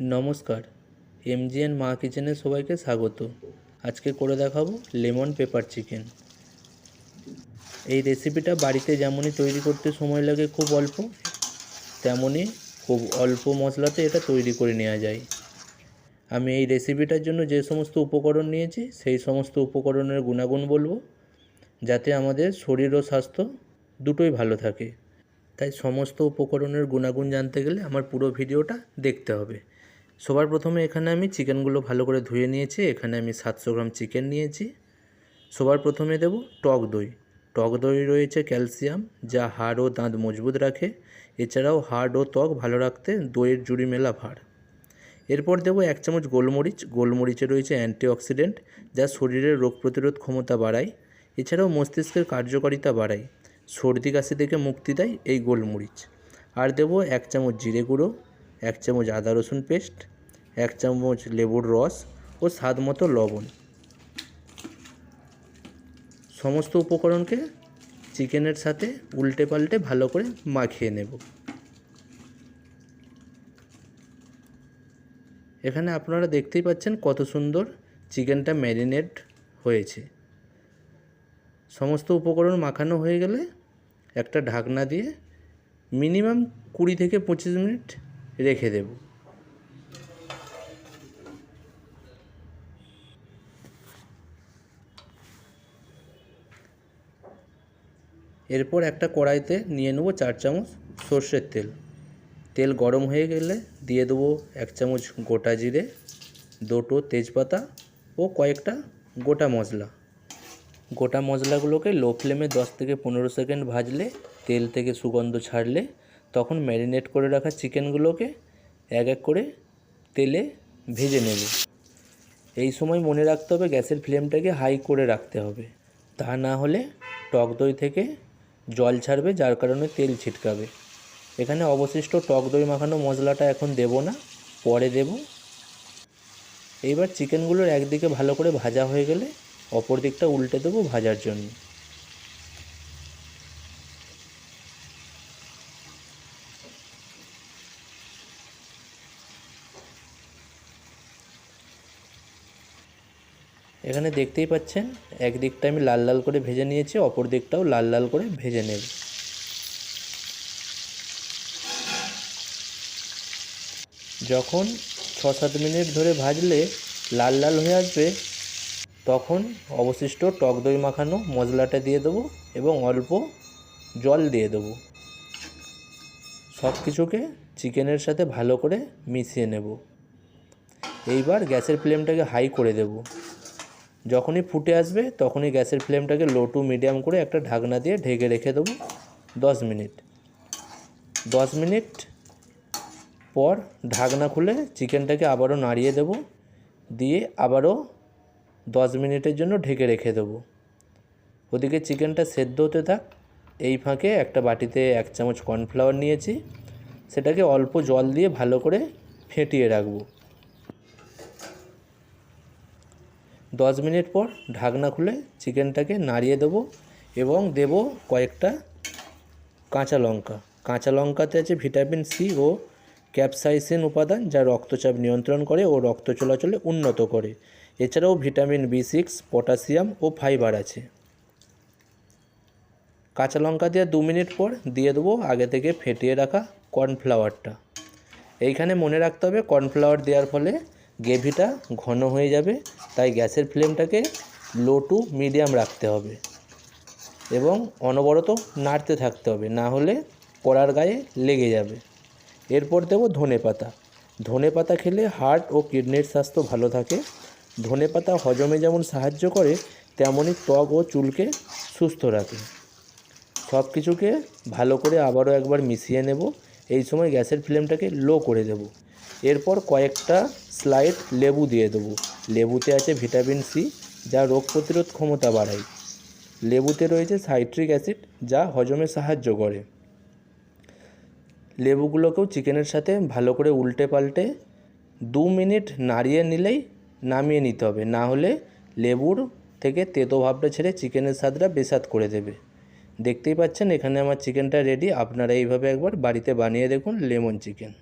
নমস্কার, এমজিএন মা কিচেনে সবাইকে স্বাগত। আজকে করে দেখাবো লেমন পেপার চিকেন। এই রেসিপিটা বাড়িতে যেমনই তৈরি করতে সময় লাগে খুব অল্প, তেমনই খুব অল্প মশলাতে এটা তৈরি করে নেওয়া যায়। আমি এই রেসিপিটার জন্য যে সমস্ত উপকরণ নিয়েছি, সেই সমস্ত উপকরণের গুণাগুণ বলব, যাতে আমাদের শরীর ও স্বাস্থ্য দুটোই ভালো থাকে। তাই সমস্ত উপকরণের গুণাগুণ জানতে গেলে আমার পুরো ভিডিওটা দেখতে হবে। সবার প্রথমে এখানে আমি চিকেনগুলো ভালো করে ধুয়ে নিয়েছি। এখানে আমি সাতশো গ্রাম চিকেন নিয়েছি। সবার প্রথমে দেব টক দই। টক দই রয়েছে ক্যালসিয়াম, যা হাড় ও দাঁত মজবুত রাখে। এছাড়াও হাড় ও ত্বক ভালো রাখতে দইয়ের জুড়ি মেলা ভার। এরপর দেবো এক চামচ গোলমরিচ। গোলমরিচে রয়েছে অ্যান্টিঅক্সিডেন্ট, যা শরীরের রোগ প্রতিরোধ ক্ষমতা বাড়ায়। এছাড়াও মস্তিষ্কের কার্যকারিতা বাড়ায়। সর্দি কাশি থেকে মুক্তি দেয় এই গোলমরিচ। আর দেবো এক চামচ জিরে গুঁড়ো। এক চামচ আদা রসুন পেস্ট, এক চামচ লেবুর রস ও স্বাদ মতো লবণ। সমস্ত উপকরণকে চিকেনের সাথে উল্টে পাল্টে ভালো করে মাখিয়ে নেব। এখানে আপনারা দেখতেই পাচ্ছেন কত সুন্দর চিকেনটা ম্যারিনেট হয়েছে। সমস্ত উপকরণ মাখানো হয়ে গেলে একটা ঢাকনা দিয়ে মিনিমাম কুড়ি থেকে পঁচিশ মিনিট রেখে দেব। এরপর একটা কড়াইতে নিয়ে নেব চার চামচ সর্ষের তেল। তেল গরম হয়ে গেলে দিয়ে দেবো এক চামচ গোটা জিরে, দুটো তেজপাতা ও কয়েকটা গোটা মশলা। গোটা মশলাগুলোকে লো ফ্লেমে দশ থেকে পনেরো সেকেন্ড ভাজলে তেল থেকে সুগন্ধ ছাড়লে তখন ম্যারিনেট করে রাখা চিকেনগুলোকে এক এক করে তেলে ভেজে নেব। এই সময় মনে রাখতে হবে গ্যাসের ফ্লেমটাকে হাই করে রাখতে হবে। তা না হলে টক দই থেকে জল ছাড়বে, যার কারণে তেল ছিটকাবে। এখানে অবশিষ্ট টক দই মাখানো মশলাটা এখন দেব না, পরে দেব। এইবার চিকেনগুলোর একদিকে ভালো করে ভাজা হয়ে গেলে অপর দিকটা উল্টে দেবো ভাজার জন্য। এখানে দেখতেই পাচ্ছেন, একদিকটা আমি লাল লাল করে ভেজে নিয়েছি, অপর দিকটাও লাল লাল করে ভেজে নেব। যখন ছ সাত মিনিট ধরে ভাজলে লাল লাল হয়ে আসবে, তখন অবশিষ্ট টক দই মাখানো মশলাটা দিয়ে দেবো এবং অল্প জল দিয়ে দেবো। সব কিছুকে চিকেনের সাথে ভালো করে মিশিয়ে নেব। এইবার গ্যাসের ফ্লেমটাকে হাই করে দেব। যখনই ফুটে আসবে, তখনই গ্যাসের ফ্লেমটাকে লো টু মিডিয়াম করে একটা ঢাকনা দিয়ে ঢেকে রেখে দেবো দশ মিনিট। দশ মিনিট পর ঢাকনা খুলে চিকেনটাকে আবারও নাড়িয়ে দেব, দিয়ে আবারও দশ মিনিটের জন্য ঢেকে রেখে দেবো। ওদিকে চিকেনটা সেদ্ধ হতে থাক, এই ফাঁকে একটা বাটিতে এক চামচ কর্নফ্লাওয়ার নিয়েছি, সেটাকে অল্প জল দিয়ে ভালো করে ফেটিয়ে রাখব। দশ মিনিট পর ঢাকনা খুলে চিকেনটাকে নাড়িয়ে দেবো এবং দেব কয়েকটা কাঁচা লঙ্কা। কাঁচা লঙ্কাতে আছে ভিটামিন সি ও ক্যাপসাইসিন উপাদান যা রক্তচাপ নিয়ন্ত্রণ করে ও রক্ত চলাচলে উন্নত করে। এছাড়াও ভিটামিন বি সিক্স, পটাশিয়াম ও ফাইবার আছে। কাঁচা লঙ্কা দিয়ে দু মিনিট পর দিয়ে দেবো আগে থেকে ফেটিয়ে রাখা কর্নফ্লাওয়ারটা। এইখানে মনে রাখতে হবে কর্নফ্লাওয়ার দেওয়ার ফলে গ্রেভিটা ঘন হয়ে যাবে, তাই গ্যাসের ফ্লেমটাকে লো টু মিডিয়াম রাখতে হবে এবং অনবরত নাড়তে থাকতে হবে, না হলে কড়ার গায়ে লেগে যাবে। এরপর দেবো ধনে পাতা। ধনে পাতা খেলে হার্ট ও কিডনির স্বাস্থ্য ভালো থাকে। ধনে পাতা হজমে যেমন সাহায্য করে, তেমনই ত্বক ও চুলকে সুস্থ রাখে। সব কিছুকে ভালো করে আবারও একবার মিশিয়ে নেব। এই সময় গ্যাসের ফ্লেমটাকে লো করে দেব। এরপর কয়েকটা স্লাইড লেবু দিয়ে দেবো। লেবুতে আছে ভিটামিন সি, যা রোগ প্রতিরোধ ক্ষমতা বাড়ায়। লেবুতে রয়েছে সাইট্রিক অ্যাসিড, যা হজমে সাহায্য করে। লেবুগুলোকেও চিকেনের সাথে ভালো করে উল্টে পাল্টে দু মিনিট নাড়িয়ে নিলেই নামিয়ে নিতে হবে। না হলে লেবুর থেকে তেতো ভাবটা ছেড়ে চিকেনের স্বাদটা বেসাত করে দেবে। দেখতেই পাচ্ছেন, এখানে আমার চিকেনটা রেডি আপনারা এইভাবে একবার বাড়িতে বানিয়ে দেখুন লেমন চিকেন।